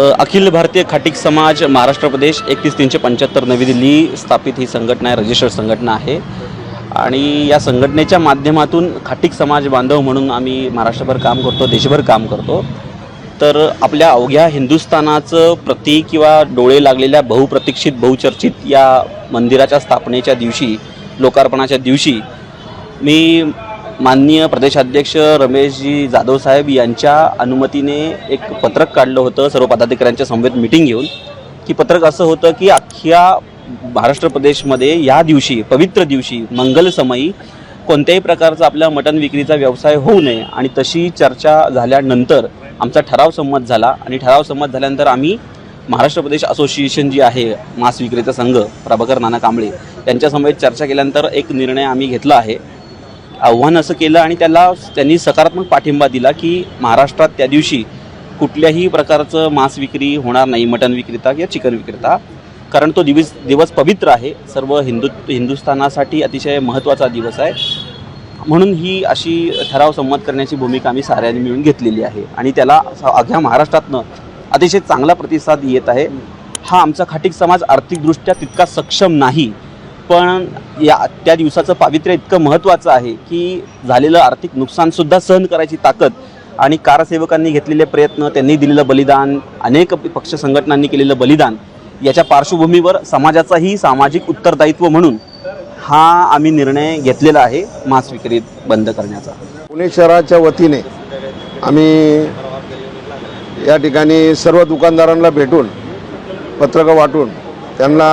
अखिल भारतीय खाटिक समाज महाराष्ट्र प्रदेश एकतीस तीनशे पंच्याहत्तर नवी दिल्ली स्थापित ही संघटना आहे रजिस्टर्ड संघटना आहे. आणि या संघटनेच्या माध्यमातून खाटिक समाज बांधव म्हणून आम्ही महाराष्ट्रभर काम करतो देशभर काम करतो. तर आपल्या अवघ्या हिंदुस्थानाचं प्रतीक किंवा डोळे लागलेल्या बहुप्रतीक्षित बहुचर्चित या मंदिराच्या स्थापनेच्या दिवशी लोकार्पणाच्या दिवशी मी माननीय प्रदेशाध्यक्ष रमेशजी जाधव साहेब यांच्या अनुमतीने एक पत्रक काढलं होतं सर्व पदाधिकाऱ्यांच्या समवेत मिटिंग घेऊन. की पत्रक असं होतं की अख्ख्या महाराष्ट्र प्रदेशमध्ये या दिवशी पवित्र दिवशी मंगलसमयी कोणत्याही प्रकारचा आपल्या मटण विक्रीचा व्यवसाय होऊ नये. आणि तशी चर्चा झाल्यानंतर आमचा ठराव संमत झाला. आणि ठराव संमत झाल्यानंतर आम्ही महाराष्ट्र प्रदेश असोसिएशन जी आहे मांस विक्रेता संघ प्रभाकर नाना कांबळे यांच्यासमवेत चर्चा केल्यानंतर एक निर्णय आम्ही घेतला आहे. आव्हान असं केलं आणि त्याला त्यांनी सकारात्मक पाठिंबा दिला की महाराष्ट्रात त्या दिवशी कुठल्याही प्रकारचं मांस विक्री होणार नाही मटण विक्रेता किंवा चिकन विक्रेता. कारण तो दिवस दिवस पवित्र आहे. सर्व हिंदू हिंदुस्थानासाठी अतिशय महत्त्वाचा दिवस आहे. म्हणून ही अशी ठराव संमत करण्याची भूमिका आम्ही साऱ्यांनी मिळून घेतलेली आहे. आणि त्याला अख्या महाराष्ट्रातनं अतिशय चांगला प्रतिसाद येत आहे. हा आमचा खाटिक समाज आर्थिकदृष्ट्या तितका सक्षम नाही. पण या त्या दिवसाचं पावित्र्य इतकं महत्त्वाचं आहे की झालेलं आर्थिक नुकसानसुद्धा सहन करायची ताकद आणि कारसेवकांनी घेतलेले प्रयत्न त्यांनी दिलेलं बलिदान अनेक पक्ष संघटनांनी केलेलं बलिदान याच्या पार्श्वभूमीवर समाजाचाही सामाजिक उत्तरदायित्व म्हणून हा आम्ही निर्णय घेतलेला आहे मांस विक्री बंद करण्याचा. पुणे शहराच्या वतीने आम्ही या ठिकाणी सर्व दुकानदारांना भेटून पत्रकं वाटून त्यांना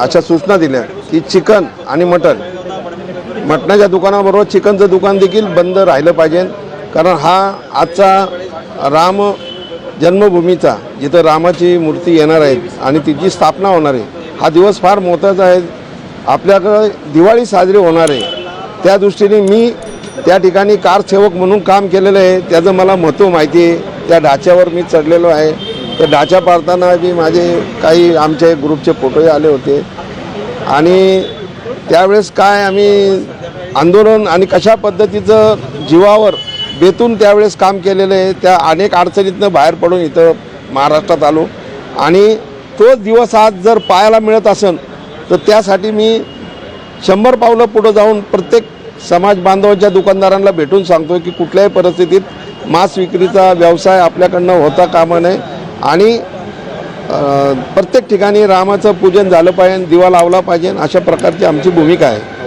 अशा सूचना दिल्या की चिकन आणि मटण मटणाच्या दुकानाबरोबर चिकनचं दुकान देखील बंद राहिलं पाहिजे. कारण हा आजचा राम जन्मभूमीचा जिथं रामाची मूर्ती येणार आहे आणि तिची स्थापना होणार आहे हा दिवस फार मोठाचा आहे. आपल्याकडं दिवाळी साजरी होणार आहे. त्या दृष्टीने मी त्या ठिकाणी कारसेवक म्हणून काम केलेलं आहे. त्याचं मला महत्त्व माहिती आहे. त्या ढाच्यावर मी चढलेलो आहे. त्या ढाचा पाडताना बी माझे काही आमच्या ग्रुपचे फोटोही आले होते. आणि त्यावेळेस काय आम्ही आंदोलन आणि कशा पद्धतीचं जीवावर बेतून त्यावेळेस काम केलेलं आहे त्या अनेक अडचणीतनं बाहेर पडून इथं महाराष्ट्रात आलो. आणि तोच दिवस आज जर पाहायला मिळत असेल तर त्यासाठी मी शंभर पावलं पुढं जाऊन प्रत्येक समाज बांधवांच्या दुकानदारांना भेटून सांगतो की कुठल्याही परिस्थितीत मांस विक्रीचा व्यवसाय आपल्याकडनं होता कामा नये. आणि प्रत्येक ठिकाणी रामाचं पूजन झालं पाहिजे दिवा लावला पाहिजे अशा प्रकारची आमची भूमिका आहे.